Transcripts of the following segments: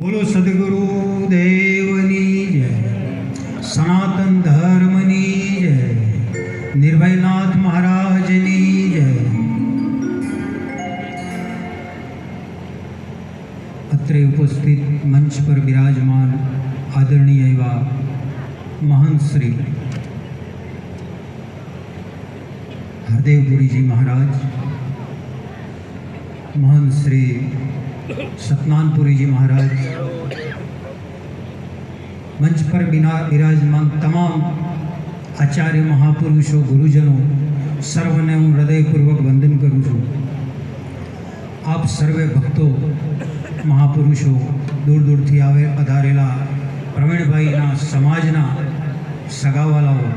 બોલો સદગુરુ દેવની જય સનાતન ધર્મની જય નિર્ભયનાથ મહારાજની જય અત્રે ઉપસ્થિત મંચ પર બિરાજમાન આદરણીય એવા મહંત શ્રી હરદેવપુરીજી મહારાજ મહંત શ્રી સતનાનપુરીજી મહારાજ મંચ પર બિરાજમાન તમામ આચાર્ય મહાપુરુષો ગુરુજનો સર્વને હું હૃદયપૂર્વક વંદન કરું છું આપ સર્વે ભક્તો મહાપુરુષો દૂર દૂરથી આવે પધારેલા પ્રવીણભાઈના સમાજના સગાવાલાઓ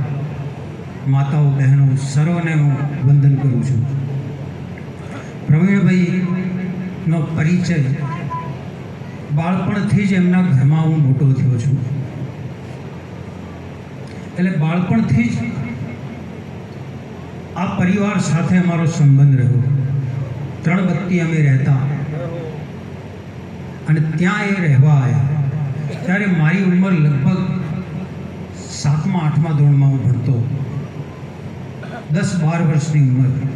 માતાઓ બહેનો સર્વને હું વંદન કરું છું પ્રવીણભાઈનો પરિચય બાળપણથી જ એમના ઘરમાં હું મોટો થયો છું. એટલે બાળપણથી જ આ પરિવાર સાથે અમારો સંબંધ રહ્યો. ત્રણ બત્તી અમે રહેતા. અને ત્યાં એ રહેવા આવ્યા. ત્યારે મારી ઉંમર લગભગ સાતમા, આઠમા ધોરણમાં હું ભણતો. દસ, બાર વર્ષની ઉંમર.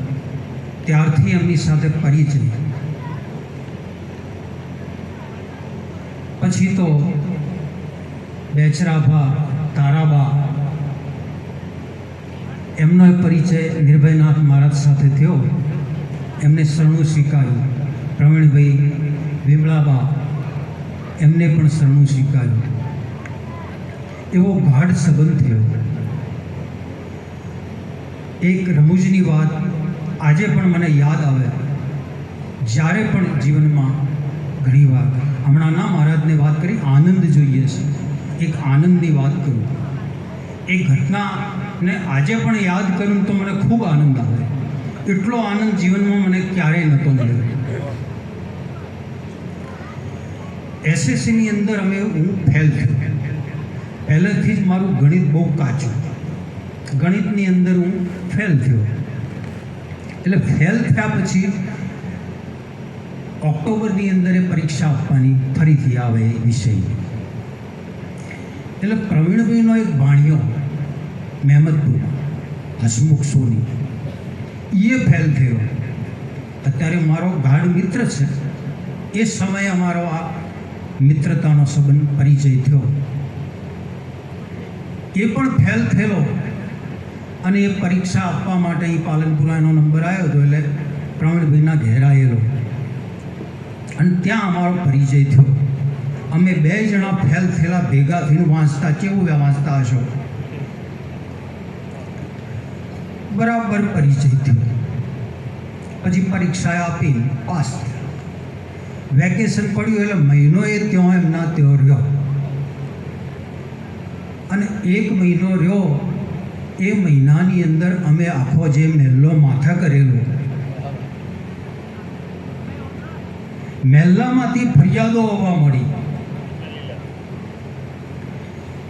ત્યારથી એમની સાથે પરિચય. પછી તો બેચરાભા તારાબા એમનો પરિચય નિર્ભયનાથ મહારાજ સાથે થયો. એમને શરણું સ્વીકાર્યું પ્રવીણભાઈ વિમળાબા એમને પણ શરણું સ્વીકાર્યું એવો ગાઢ સંબંધ થયો. એક રમૂજની વાત આજે પણ મને યાદ આવે. જ્યારે પણ જીવનમાં ઘણીવાર હમણાં ના મહારાજને વાત કરી, આનંદ જોઈએ છે. એક આનંદની વાત કરું. એ ઘટનાને આજે પણ યાદ કરું તો મને ખૂબ આનંદ આવે. એટલો આનંદ જીવનમાં મને ક્યારેય નહોતો મળ્યો. એસએસસીની અંદર અમે હું ફેલ થયો. પહેલેથી જ મારું ગણિત બહુ કાચું. ગણિતની અંદર હું ફેલ થયો. એટલે ફેલ થયા પછી ઓક્ટોબરની અંદર એ પરીક્ષા આપવાની ફરીથી આવે એ વિષય. એટલે પ્રવીણભાઈનો એક ભાણિયો, મહેમદપુર, હસમુખ સોની એ ફેલ થયો. અત્યારે મારો ગાઢ મિત્ર છે. એ સમયે અમારો આ મિત્રતાનો સંબંધ પરિચય થયો. એ પણ ફેલ થયેલો અને એ પરીક્ષા આપવા માટે એ પાલનપુરાનો નંબર આવ્યો હતો એટલે પ્રવીણભાઈના ઘેર આવેલો અને ત્યાં અમારો પરિચય થયો. અમે બે જણા ફેલ થયેલા, ભેગા થઈને વાંચતા, કેવું વાંચતા હશો? બરાબર પરિચય થયો. પછી પરીક્ષા આપી, પાસ વેકેશન પડ્યું એટલે મહિનો એ ત્યાં એમના ત્યાં રહ્યો. અને એક મહિનો રહ્યો, એ મહિનાની અંદર અમે આખો જે મહેલો માથા કરેલો. મહેલ્લામાંથી ફરિયાદો આવવા મળી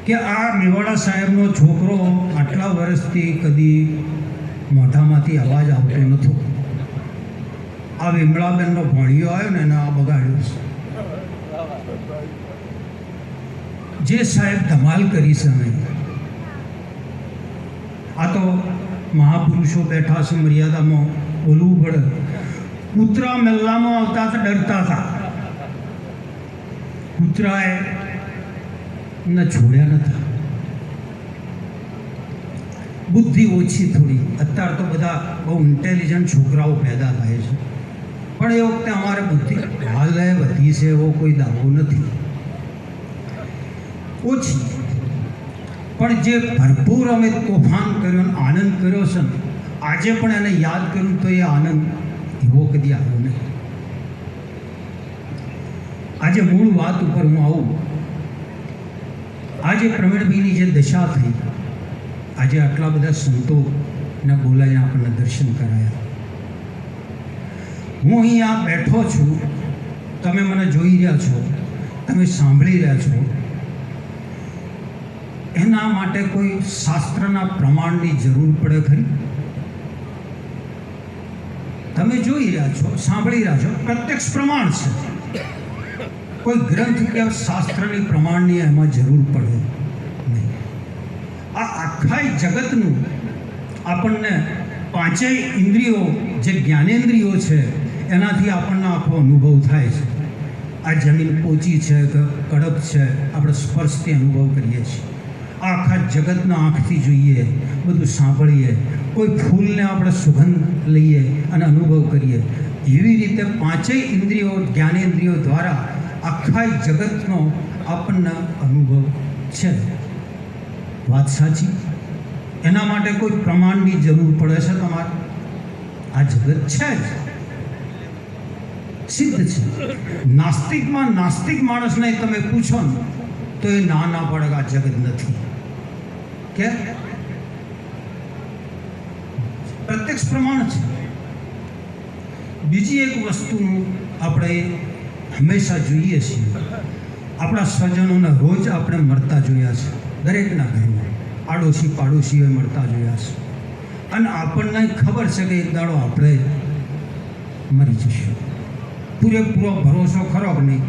કે આ મેવાડા સાહેબનો છોકરો આટલા વર્ષથી કદી મોઢામાંથી અવાજ આવતો નહોતો. આ વિમળાબેનનો ભણિયો આવ્યો ને એને આ બગાડ્યો છે. જે સાહેબ ધમાલ કરી છે આ તો મહાપુરુષો બેઠા છે મર્યાદામાં બોલવું પડે કૂતરા મહેલામાં આવતા હતા ડરતા હતા. કૂતરાએ ન છોડ્યા નતા બુદ્ધિ ઓછી થોડી. અત્યારે તો બધા બહુ ઇન્ટેલિજન્ટ છોકરાઓ પેદા થાય છે. પણ એ વખતે અમારે બુદ્ધિ હાલે વધી છે એવો કોઈ દાવો નથી. ઓછી. પણ જે ભરપૂર અમે તોફાન કર્યો આનંદ કર્યો છે આજે પણ એને યાદ કરું તો એ આનંદ એવો કદી આવ્યો નહીં આજે મૂળ વાત ઉપર હું આવું. આજે પ્રવીણભાઈની જે દશા થઈ, આજે આટલા બધા સંતોના બોલાવીને આપણને દર્શન કરાયા. હું અહીંયા બેઠો છું, તમે મને જોઈ રહ્યા છો, તમે સાંભળી રહ્યા છો. એના માટે કોઈ શાસ્ત્રના પ્રમાણની જરૂર પડે ખરી? તમે જોઈ રહ્યા છો, સાંભળી રહ્યા છો, પ્રત્યક્ષ પ્રમાણ છે. કોઈ ગ્રંથ કે શાસ્ત્રની પ્રમાણની એમાં જરૂર પડે નહીં. આ આખા જગતનું આપણને પાંચેય ઇન્દ્રિયો, જે જ્ઞાનેન્દ્રિયો છે, એનાથી આપણને આખો અનુભવ થાય છે. આ જમીન પોચી છે કે કડક છે, આપણે સ્પર્શથી અનુભવ કરીએ છીએ. આખા જગતના આંખથી જોઈએ, બધું સાંભળીએ, કોઈ ફૂલને આપણે સુગંધ લઈએ અને અનુભવ કરીએ. એવી રીતે પાંચેય ઇન્દ્રિયો જ્ઞાનેન્દ્રિયો દ્વારા આખા જગતનો આપણને અનુભવ છે. વાત સાચી? એના માટે કોઈ પ્રમાણની જરૂર પડે છે તમારે? આ જગત છે જ. સિદ્ધ છે. નાસ્તિકમાં નાસ્તિક માણસને તમે પૂછો ને, તો એ ના ના પડે આ જગત નથી. કે પ્રત્યક્ષ પ્રમાણ છે. બીજી એક વસ્તુનું આપણે હંમેશા જોઈએ છીએ. આપણા સ્વજનોને રોજ આપણે મળતા જોયા છે. દરેકના ઘરમાં આડોશી પાડોશીઓ મળતા જોયા છે. અને આપણને ખબર છે કે એક દાડો આપણે મરી જઈશું પૂરેપૂરો ભરોસો ખરો કે નહીં?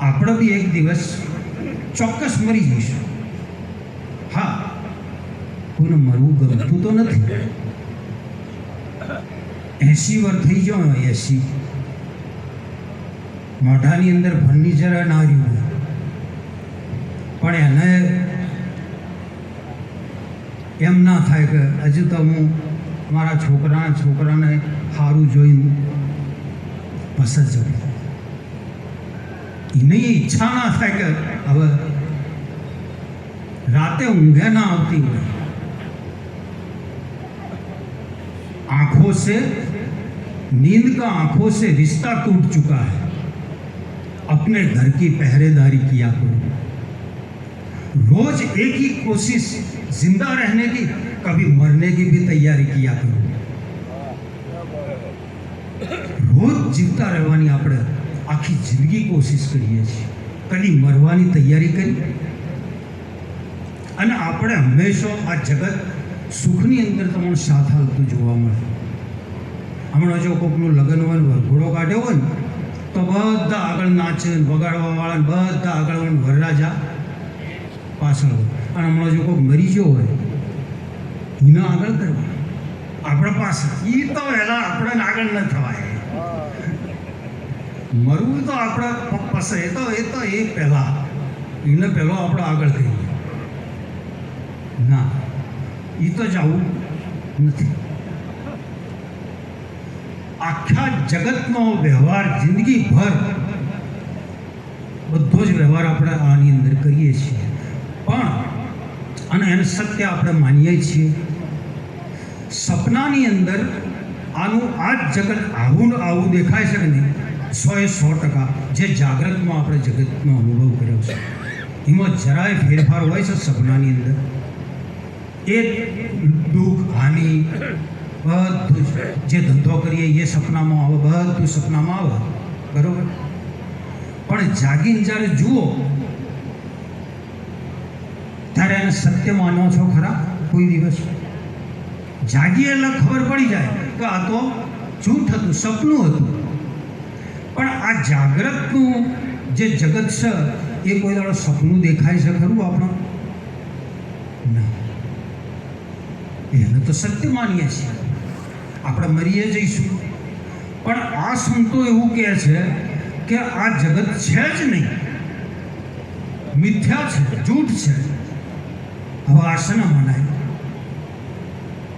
આપણે બી એક દિવસ ચોક્કસ મરી જઈશું. કોઈને મરવું ગમતું તો નથી. એસી વર્ષ થઈ ગયો એસી. મોઢાની અંદર ફર્નિચર ના રહ્યું પણ એને એમ ના થાય કે હજુ તો હું મારા છોકરા છોકરાને સારું જોઈને પસંદ ચડી એને એ ઈચ્છા ના થાય કે હવે રાતે ઊંઘે ના આવતી હોય. आंखों से नींद का आंखों से रिश्ता टूट चुका है अपने घर की पहरेदारी किया करो रोज एक ही कोशिश जिंदा रहने की कभी मरने की भी तैयारी किया करो રોજ જીવતા રહેવાની આપણે આખી જિંદગી કોશિશ કરીએ છીએ કદી મરવાની તૈયારી કરી અને આપણે હંમેશા આ જગત સુખની અંદર તમને સાથ આવતું જોવા મળે. હમણાં જો કોકનું લગ્ન હોય ને વરઘોડો કાઢ્યો હોય તો બધા આગળ નાચે વગાડવા વાળા બધા આગળ હોય વરરાજા પાછળ હોય. અને હમણાં જો કોઈક મરી ગયો હોય, એના આગળ કરવા. આપણે પાસે એ તો પહેલાં આપણને આગળ ન થવાય. મરવું તો આપણા પાસે, એ તો એ તો એ પહેલાં. એને પહેલો આપણે આગળ કરીએ ના. એ તો જવું નથી. આખા જગતનો વ્યવહાર જિંદગીભર બધો જ વ્યવહાર આપણે આની અંદર કરીએ છીએ. પણ, અને એને સત્ય આપણે માનીએ છીએ, સપનાની અંદર આનું આ જ જગત આવું આવું દેખાય છે કે નહીં સો એ સો ટકા જે જાગ્રતમાં આપણે જગતનો અનુભવ કર્યો છે. એમાં જરાય ફેરફાર હોય છે સપનાની અંદર? એ દુઃખ, હાનિ, બધું જ ધંધો કરીએ, એ સપનામાં આવે, બધું સપનામાં આવે. બરોબર? પણ જાગીને જ્યારે જુઓ, ત્યારે એને સત્ય માનો છો ખરા? કોઈ દિવસ? જાગીએ એટલે ખબર પડી જાય કે આ તો જૂઠ હતું, સપનું હતું. પણ આ જાગ્રતનું જે જગત છે, એ કોઈ દાડો સપનું દેખાય છે ખરું આપણો? ના. એને તો સત્ય માનીએ છીએ. આપણે મરીએ જઈશું. પણ આ સંતો એવું કહે છે કે આ જગત છે જ નહીં. મિથ્યા છે, જૂઠ છે. હવે આ શેને મનાય?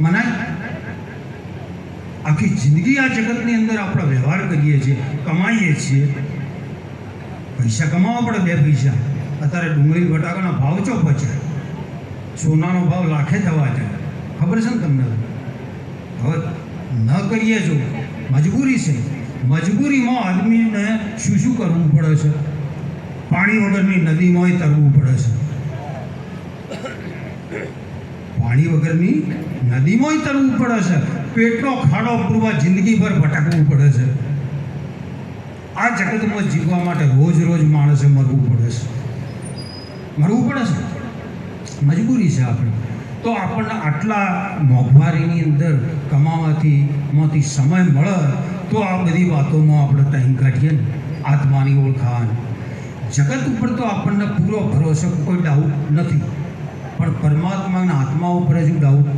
મનાય? આખી જિંદગી આ જગતની અંદર આપણે વ્યવહાર કરીએ છીએ, કમાઈએ છીએ. પૈસા કમાવા પડે બે પૈસા. અત્યારે ડુંગળી બટાકાના ભાવ ચો છે સોનાનો ભાવ લાખે થવા જાય. ખબર છે ને તમને? હવે ન કરીએ જો. મજબૂરી છે. મજબૂરીમાં આદમીને શું શું કરવું પડે છે? પાણી વગરની નદીમાંય તરવું પડે છે. પાણી વગરની નદીમાંય તરવું પડે છે. પેટનો ખાડો પૂરવા જિંદગીભર ભટકવું પડે છે. આ જગતમાં જીવવા માટે રોજ રોજ માણસે મરવું પડે છે. મરવું પડે છે. મજબૂરી છે આપણી. તો આપણને આટલા મોંઘવારીની અંદર કમાવાથી માંથી સમય મળે, તો આ બધી વાતોમાં આપણે ટાઈમ કાઢીએ ને, આત્માની ઓળખાણ જગત ઉપર તો આપણને પૂરો ભરોસો, કોઈ ડાઉટ નથી. પણ પરમાત્માના આત્મા ઉપર જ ડાઉટ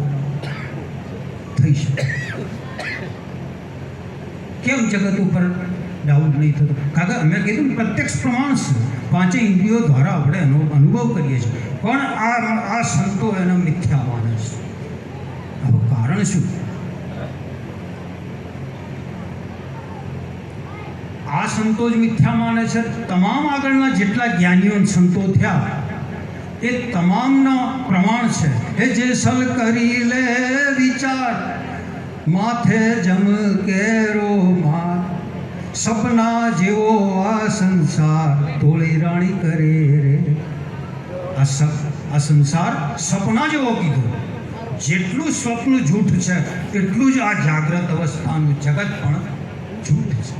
થઈ શકે. કેમ જગત ઉપર ડાઉટ નહીં થતો કાકા, અમે કીધું પ્રત્યક્ષ પ્રમાણ છે. પાંચે ઇન્દ્રિયો દ્વારા આપણે એનો અનુભવ કરીએ છીએ. પણ આ આ સંતો એનો મિથ્યા માને છે. આનું કારણ શું? આ સંતો જ મિથ્યા માને છે. તમામ આગળના જેટલા જ્ઞાનીઓ સંતો થયા, એ તમામના પ્રમાણ છે. એ જે સલ કરી લે વિચાર, માથે જમ કેરો માર. સપના જેવો આ સંસાર. તોળી રાણી કરે રે. આ સંસાર સપના જેવો કીધો. જેટલું સ્વપ્ન જૂઠ છે, એટલું જ આ જાગ્રત અવસ્થાનું જગત પણ જૂઠ છે.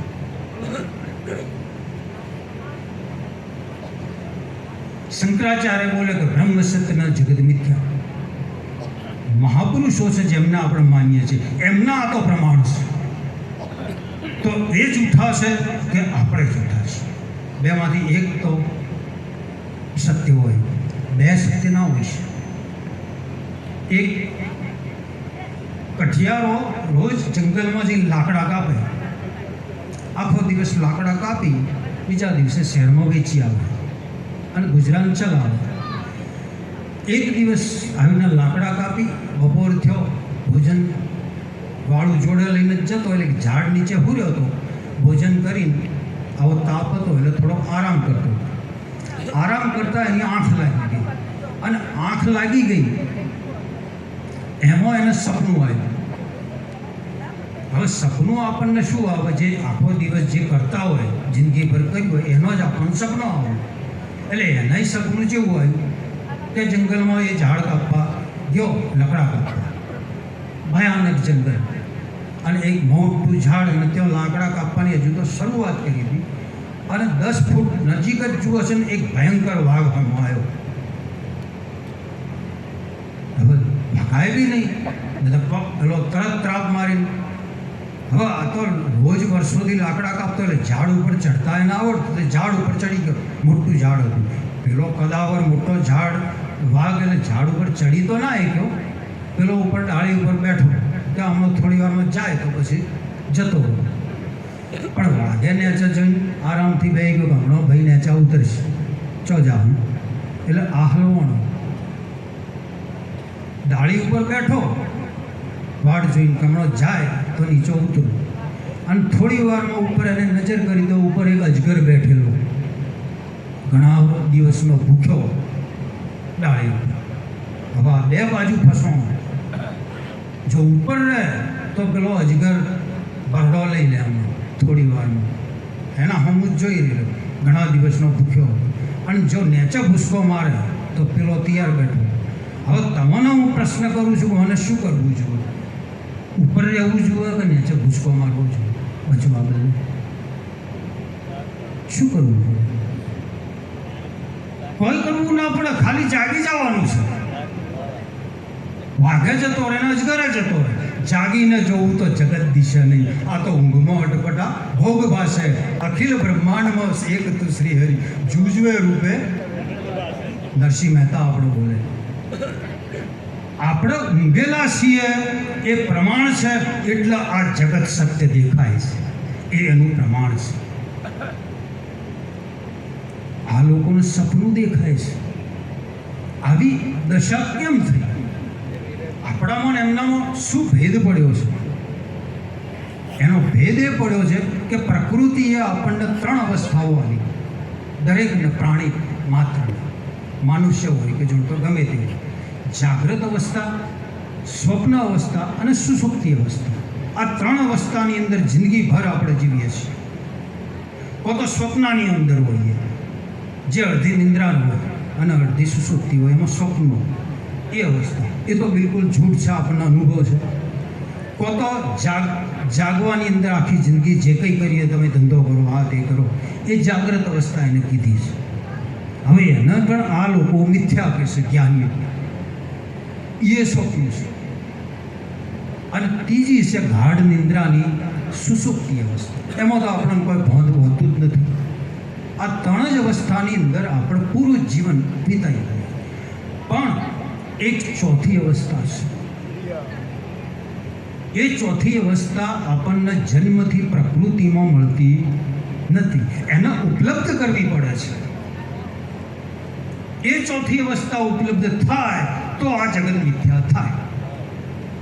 શંકરાચાર્ય બોલે કે બ્રહ્મ સત્યના જગત મિથ્યા. મહાપુરુષો છે જેમના આપણે માનીએ છીએ એમના આ તો પ્રમાણ છે. તો એ જૂઠા છે કે આપણે જૂઠા છે બેમાંથી એક તો સત્ય હોય, બે સત્ય ના હોય. છે એક કઠિયારો રોજ જંગલમાં જઈને લાકડા કાપે. આખો દિવસ લાકડા કાપી, બીજા દિવસે શહેરમાં વેચી આવે અને ગુજરાન ચલાવે. એક દિવસ આવીને લાકડા કાપી, બપોર થયો, ભોજન વાળું જોડે લઈને જતો એટલે ઝાડ નીચે હુર્યો હતો ભોજન કરીને આવો તાપ હતો એટલે થોડો આરામ કરતો. આરામ કરતાં એની આંખ લાગી ગઈ. અને આંખ લાગી ગઈ, એમાં એને સપનું આવ્યું. હવે સપનું આપણને શું આવે? જે આખો દિવસ જે કરતા હોય, જિંદગીભર કર્યું હોય, એનો જ આપણને સપનો આવે. એટલે એનાય સપનું જેવું હોય કે જંગલમાં એ ઝાડ કાપવા ગયો, લકડા કાપવા. ભયાનક જંગલ. અને એક મોટું ઝાડ અને ત્યાં લાકડા કાપવાની હજુ તો શરૂઆત કરી હતી. અને દસ ફૂટ નજીક જ જુઓ છે ને, એક ભયંકર વાઘ હમો આવ્યો. હવે ભગાય બી નહીં. નહીં તો પગ, પેલો તરત ત્રાપ મારીને. હવે આ તો રોજ વર્ષોથી લાકડા કાપતો એટલે ઝાડ ઉપર ચડતા એને આવડતું. તે ઝાડ ઉપર ચડી ગયો. મોટું ઝાડ હતું. પેલો કદાવર, મોટો ઝાડ, વાઘ, એટલે ઝાડ ઉપર ચડી તો ના ગયો પેલો ઉપર ડાળી ઉપર બેઠો. હમણાં થોડી વારમાં જાય તો પછી જતો પણ વાઘે નેચા જઈને આરામથી બે ગયો હમણાં ભાઈ નેચા ઉતરીશ. ચો જાઉં એટલે આહલવાણો ડાળી ઉપર બેઠો. વાડ જોઈને કમળો જાય તો નીચે ઉતરું. અને થોડી વારમાં ઉપર એને નજર કરી તો ઉપર એક અજગર બેઠેલો. ઘણા દિવસનો ભૂખ્યો ડાળી ઉપર. હવે બે બાજુ ફસવાનું. જો ઉપર રહે, તો પેલો અજગર ભરડો લઈ લે હમણાં થોડી વારમાં. એના હું જ જોઈ રહ્યો ઘણા દિવસનો ભૂખ્યો. અને જો નેચે ભૂસકો મારે, તો પેલો તૈયાર બેઠો. હવે તમને હું પ્રશ્ન કરું છું, મને શું કરવું જોઈએ ઉપર રહેવું જોઈએ કે નીચે ભૂસકો મારવો જોઈએ બચવા બદલે. શું કરવું? કોઈ કરવું ના પડે, ખાલી જાગી જવાનું છે. વાઘે જતો રહે ને અજગરે જતો રહે જાગીને જોવું તો જગત દિશે નહીં. આ તો ઊંઘમાં અટપટા ભોગ ભાષે અખિલ બ્રહ્માંડમાં એક તું શ્રી હરિ જુજવે રૂપે નરસિંહ મહેતા આપણો બોલે. આપણે ઊંઘેલા છીએ, એ પ્રમાણ છે, એટલે આ જગત સત્ય દેખાય છે. એ એનું પ્રમાણ છે. આ લોકોને સપનું દેખાય છે. આવી દશા કેમ થઈ? આપણામાં ને એમનામાં શું ભેદ પડ્યો છે? એનો ભેદ એ પડ્યો છે કે પ્રકૃતિએ આપણને ત્રણ અવસ્થાઓ આવી દરેકને પ્રાણી માત્ર. મનુષ્ય હોય કે જો ગમે તે જાગ્રત અવસ્થા, સ્વપ્ન અવસ્થા અને સુસુપ્તિ અવસ્થા. આ ત્રણ અવસ્થાની અંદર જિંદગીભર આપણે જીવીએ છીએ. કો તો સ્વપ્નની અંદર હોઈએ. જે અડધી નિંદ્રાનું હોય અને અડધી સુસુપ્તિ હોય, એમાં સ્વપ્નો એ અવસ્થા એ તો બિલકુલ જૂઠ છે આપણને અનુભવ છે કો તો જાગ જાગવાની અંદર આખી જિંદગી જે કંઈ કરીએ તમે ધંધો કરો આ તે કરો એ જાગ્રત અવસ્થા એને કીધી છે હવે એને પણ આ લોકો મિથ્યા કહે છે જ્ઞાનીઓ એ સ્વપ્ન છે અને ત્રીજી છે ગાઢ નિંદ્રાની સુસુપ્તિ અવસ્થા એમાં તો આપણને કોઈ ભોંધ હોતું જ નથી આ ત્રણ જ અવસ્થાની અંદર આપણે પૂરું જીવન વિતાઈ દઈએ પણ એક ચોથી અવસ્થા છે એ ચોથી અવસ્થા આપણને જન્મથી પ્રકૃતિમાં મળતી નથી એને ઉપલબ્ધ કરવી પડે છે એ ચોથી અવસ્થા ઉપલબ્ધ થાય તો આ જગત મિથ્યા થાય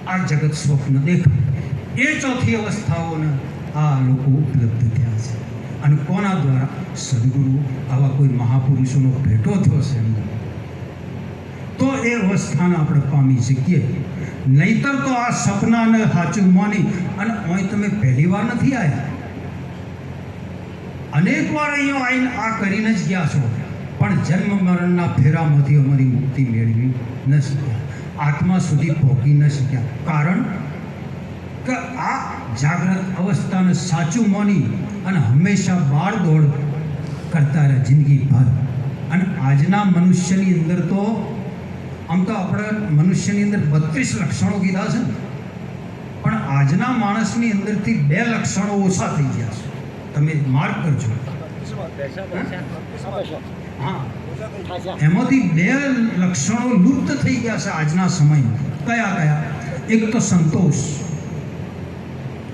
આ જગત સ્વપ્ન દેખાય એ ચોથી અવસ્થાઓને આ લોકો ઉપલબ્ધ થયા છે અને કોના દ્વારા સદગુરુ આવા કોઈ મહાપુરુષોનો ભેટો થયો છે એમને તો એ અવસ્થાને આપણે પામી શકીએ. નહીતર તો આ સપનાને સાચું માની અને અહીં તમે પહેલી વાર નથી આવ્યા અનેક વાર અહીંયા આવીને આ કરીને જ ગયા છો. પણ જન્મ મરણના ફેરામાંથી અમારી મુક્તિ મેળવી ન શક્યા. આત્મા સુધી પહોંચી ન શક્યા. કારણ કે આ જાગ્રત અવસ્થાને સાચું માની અને હંમેશા બાળ દોડ કરતા રહે જિંદગીભર. અને આજના મનુષ્યની અંદર તો આમ તો આપણે મનુષ્યની અંદર બત્રીસ લક્ષણો કીધા છે પણ આજના માણસની અંદરથી બે લક્ષણો ઓછા થઈ ગયા છે. તમે માર્ક કરજો. હા. એમાંથી બે લક્ષણો લુપ્ત થઈ ગયા છે આજના સમયમાં. કયા કયા? એક તો સંતોષ.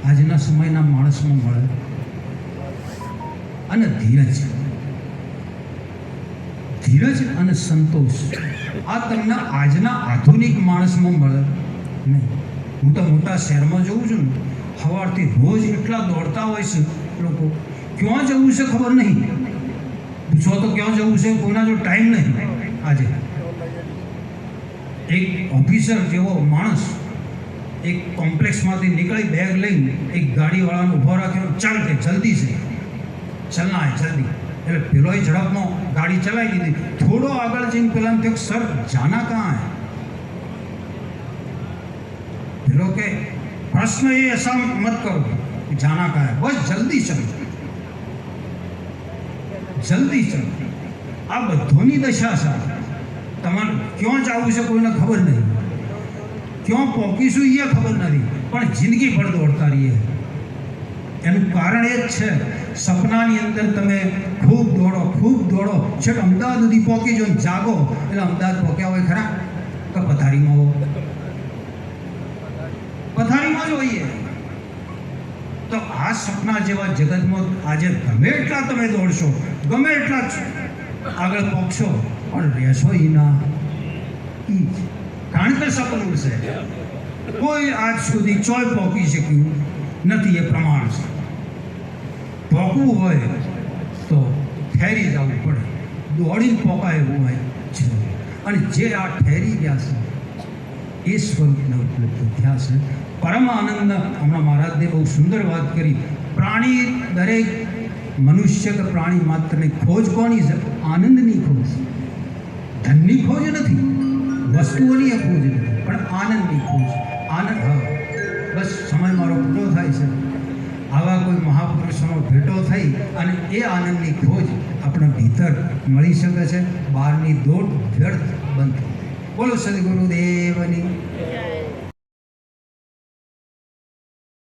આજના સમયના માણસમાં મળે. અને ધીરજ. ધીરજ અને સંતોષ. આ તમને આજના આધુનિક માણસમાં મળે નહીં. હું તો મોટા શહેરમાં જવું છું ને, સવારથી રોજ એટલા દોડતા હોય છે લોકો. ક્યાં જવું છે ખબર નહીં. પૂછો તો ક્યાં જવું છે, કોઈના જો ટાઈમ નહીં આજે. એક ઓફિસર જેવો માણસ એક કોમ્પ્લેક્સમાંથી નીકળી બેગ લઈને એક ગાડીવાળાને ઊભો રાખ્યો, ચાલ કે જલ્દી છે. ચલના ના જલ્દી. એટલે પેલોએ ઝડપમાં ગાડી ચલાવી દીધી થોડો આગળ જઈને પેલાને થયું સર જાના કાં હે પેલો કે પ્રશ્ન એ એસા મત કરો જાના કાં બસ જલ્દી સમજો જલ્દી સમજો આ બધોની દશા સાથે તમારે ક્યાં જવું છે કોઈને ખબર નહીં ક્યાં પહોંચીશું એ ખબર નથી પણ જિંદગી ભર દોડતા રહીએ એનું કારણ એ જ છે સપનાની અંદર તમે ખૂબ દોડો ખૂબ દોડો. છેક અમદાવાદ સુધી પહોંચી જો જાગો. એટલે અમદાવાદ પહોંચ્યા હોય ખરા? તો પથારીમાં હો. પથારીમાં જ હોઈએ. તો આ સપના જેવા જગતમાં આજે ગમે એટલા તમે દોડશો, ગમે એટલા જ આગળ પહોંચશો, પણ રહેશો ના. કારણ કે સપનું છે. કોઈ આજ સુધી ચોય પહોંચી શક્યું નથી, એ પ્રમાણ છે. પહોંચવું હોય તો ઠેરી જવું પડે. દોડીને પોકાય એવું હોય છે. અને જે આ ઠેરી ગયા છે એ સ્વરૂપના ઉપલબ્ધ થયા છે. પરમ આનંદ હમણાં મહારાજને બહુ સુંદર વાત કરી. પ્રાણી દરેક મનુષ્ય કે પ્રાણી માત્રની ખોજ કોની છે? આનંદની ખોજ ધનની ખોજ નથી, વસ્તુઓની ખોજ નથી, પણ આનંદની ખોજ આનંદ બસ સમય મારો પૂરો થાય છે. આવા કોઈ મહાપુરુષોનો ભેટો થઈ અને એ આનંદની ખોજ આપણા ભીતર મળી શકે છે બહારની દોઢ વ્યર્થ બંધ. બોલો સદગુરુદેવની